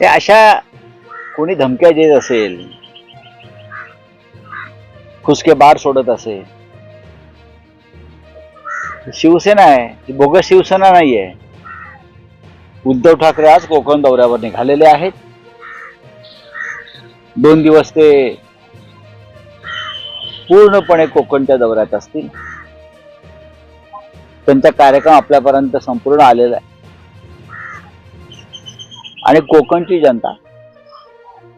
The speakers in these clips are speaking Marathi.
ते अशा कोणी धमक्या देत असेल खुसके बार सोडत असेल शिवसेना आहे ती बोगस शिवसेना नाहीये. उद्धव ठाकरे आज कोकण दौऱ्यावर निघालेले आहेत. दोन दिवस ते पूर्णपणे कोकणच्या दौऱ्यात असतील. त्यांचा कार्यक्रम आपल्यापर्यंत संपूर्ण आलेला आहे. आणि कोकणची जनता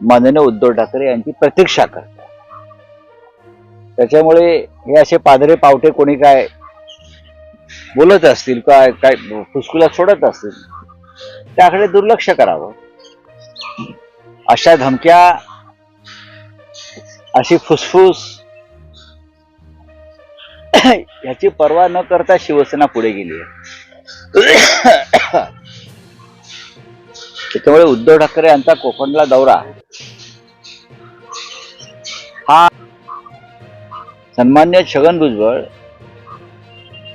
माननीय उद्धव ठाकरे यांची प्रतीक्षा करते. त्याच्यामुळे हे असे पादरे पावटे कोणी काय बोलत असतील काय काय फुसकुला सोडत असतील त्याकडे दुर्लक्ष करावं. अशा धमक्या अशी फुसफुस याची पर्वा न करता शिवसेना पुढे गेली आहे. त्याच्यामुळे उद्धव ठाकरे यांचा कोकणला दौरा. हा सन्मान्य छगन भुजबळ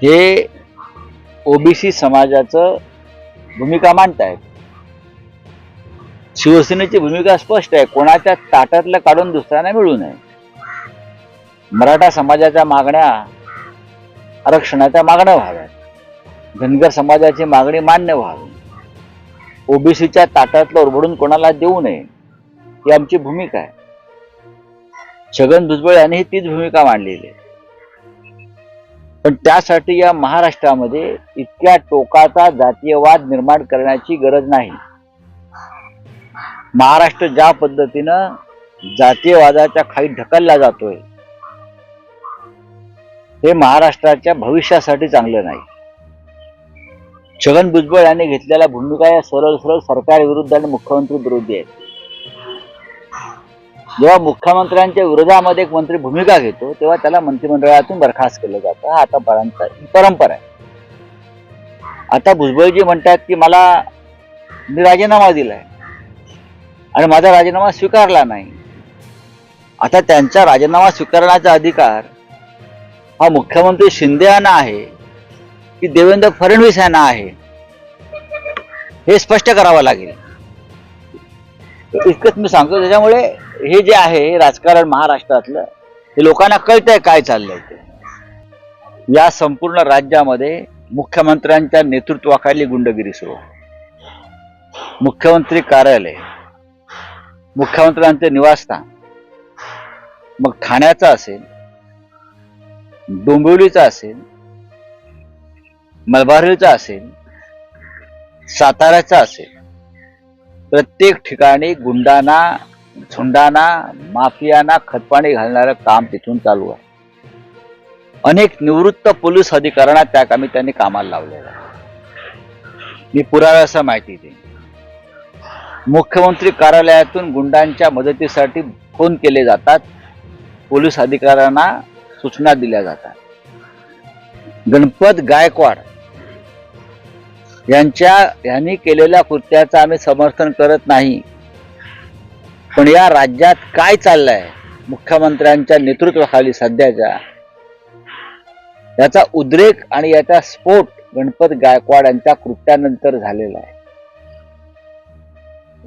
हे ओबीसी समाजाचं भूमिका मांडतायत. शिवसेनेची भूमिका स्पष्ट आहे. कोणाच्या ताटातलं काढून दुसऱ्यांना मिळू नये. मराठा समाजाच्या मागण्या आरक्षणाच्या मागण्या व्हाव्यात. धनगर समाजाची मागणी मान्य व्हावी. ओबीसीच्या ताटातलं ओरबडून कोणाला देऊ नये ही आमची भूमिका आहे. छगन भुजबळ यांनी तीच भूमिका मांडलेली आहे. पण त्यासाठी या महाराष्ट्रामध्ये इतक्या टोकाचा जातीयवाद निर्माण करण्याची गरज नाही. महाराष्ट्र ज्या पद्धतीनं जातीयवादाच्या खाली ढकलला जातोय हे महाराष्ट्राच्या भविष्यासाठी चांगलं नाही. छगन भुजबळ यांनी घेतलेल्या भूमिका या सरळ सरळ सरकार विरुद्ध आणि मुख्यमंत्री विरोधी आहेत. जेव्हा मुख्यमंत्र्यांच्या विरोधामध्ये एक मंत्री भूमिका घेतो तेव्हा त्याला मंत्रिमंडळातून बरखास्त केलं जातं. हा आतापर्यंत ही परंपरा आहे. आता भुजबळजी म्हणतात की मला मी राजीनामा दिलाय आणि माझा राजीनामा स्वीकारला नाही. आता त्यांचा राजीनामा स्वीकारण्याचा अधिकार हा मुख्यमंत्री शिंदे यांना आहे. की देवेंद्र फडणवीस यांना आहे. हे स्पष्ट करावं लागेल. इतकंच मी सांगतो त्याच्यामुळे हे जे आहे राजकारण महाराष्ट्रातलं हे लोकांना कळतंय काय चाललंय ते. या संपूर्ण राज्यामध्ये मुख्यमंत्र्यांच्या नेतृत्वाखाली गुंडगिरी सुरू मुख्यमंत्री कार्यालय मुख्यमंत्र्यांचे निवासस्थान मग ठाण्याचं असेल डोंबिवलीचा असेल मलबारीचा असेल साताऱ्याचा असेल प्रत्येक ठिकाणी गुंडांना झुंडांना माफियांना खतपाणी घालणारं काम तिथून चालू आहे. अनेक निवृत्त पोलीस अधिकाऱ्यांना त्या कामी त्यांनी कामाला लावलेलं आहे. मी पुराव्यासह माहिती देईन. मुख्यमंत्री कार्यालयातून गुंडांच्या मदतीसाठी फोन केले जातात. पोलीस अधिकाऱ्यांना सूचना दिल्या जातात. गणपत गायकवाड यांच्या यांनी केलेल्या कृत्याचं आम्ही समर्थन करत नाही. पण या राज्यात काय चाललंय? मुख्यमंत्र्यांच्या नेतृत्वाखाली सध्याच्या. याचा उद्रेक आणि याचा स्फोट गणपत गायकवाड यांच्या कृत्यानंतर झालेला आहे.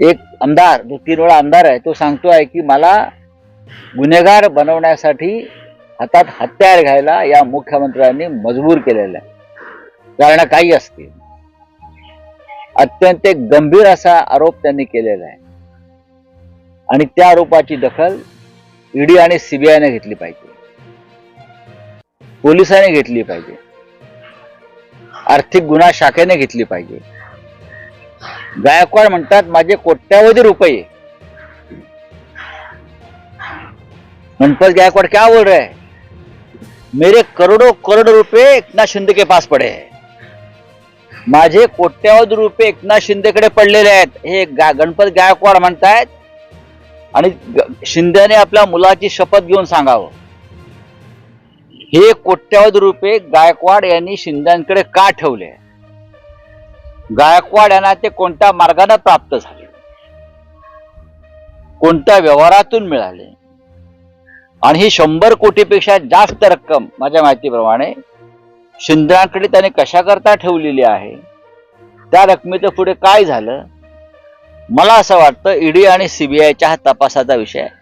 एक आमदार जो तीन वेळा आमदार आहे तो सांगतो आहे की मला गुन्हेगार बनवण्यासाठी हातात हत्यार घ्यायला या मुख्यमंत्र्यांनी मजबूर केलेलं आहे. कारण काही असतील. अत्यंत एक गंभीर असा आरोप त्यांनी केलेला आहे. आणि त्या आरोपाची दखल ईडी आणि सीबीआयने घेतली पाहिजे. पोलिसांनी घेतली पाहिजे. आर्थिक गुन्हा शाखेने घेतली पाहिजे. गायकवाड म्हणतात माझे कोट्यावधी रुपये. मनपत गायकवाड क्या बोल रहे? हैं मेरे करोड़ों करोड़ रुपए एकनाथ शिंदे के पास पड़े हैं. माझे कोट्यावधी रुपये एकनाथ शिंदेकडे पडलेले आहेत. हे गा गणपत गायकवाड म्हणतायत. आणि शिंदेने आपल्या मुलाची शपथ घेऊन सांगावं. हे कोट्यावधी रुपये गायकवाड यांनी शिंद्यांकडे का ठेवले? गायकवाड यांना ते कोणत्या मार्गाने प्राप्त झाले? कोणत्या व्यवहारातून मिळाले? आणि ही शंभर कोटीपेक्षा जास्त रक्कम माझ्या माहितीप्रमाणे शिंद्रांकडे त्याने कशाकरता ठेवलेली आहे? त्या रकमेचं पुढे काय झालं? मला असं वाटतं ईडी आणि सीबीआयच्या हा तपासाचा विषय आहे.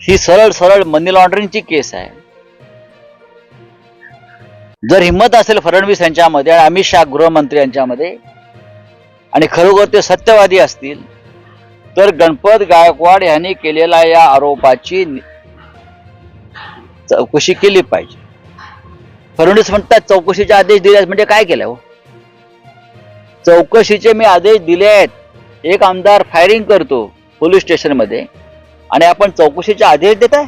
ही सरळ सरळ मनी लॉन्ड्रिंगची केस आहे. जर हिंमत असेल फडणवीस यांच्यामध्ये आणि अमित शहा गृहमंत्री यांच्यामध्ये आणि खरोखर ते सत्यवादी असतील तर गणपत गायकवाड यांनी केलेल्या या आरोपाची चौकशी केली पाहिजे. फडणवीस म्हणतात चौकशीचे आदेश दिले आहेत म्हणजे काय केलं हो? चौकशीचे मी आदेश दिले आहेत. एक आमदार फायरिंग करतो पोलीस स्टेशनमध्ये. आणि आपण चौकशीचे आदेश देताय?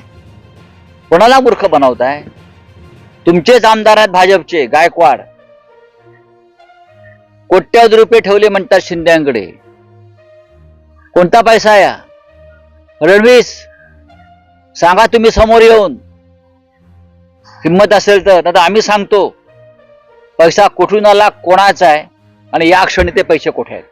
कोणाला मूर्ख बनवताय? तुमचेच आमदार आहेत भाजपचे गायकवाड. कोट्यावधी रुपये ठेवले म्हणतात शिंद्यांकडे. कोणता पैसा या रणवीस सांगा तुम्ही समोर येऊन. हिंमत असेल तर. आता आम्ही सांगतो पैसा कुठून आला कोणाचा आहे आणि या क्षणी ते पैसे कुठे आहेत?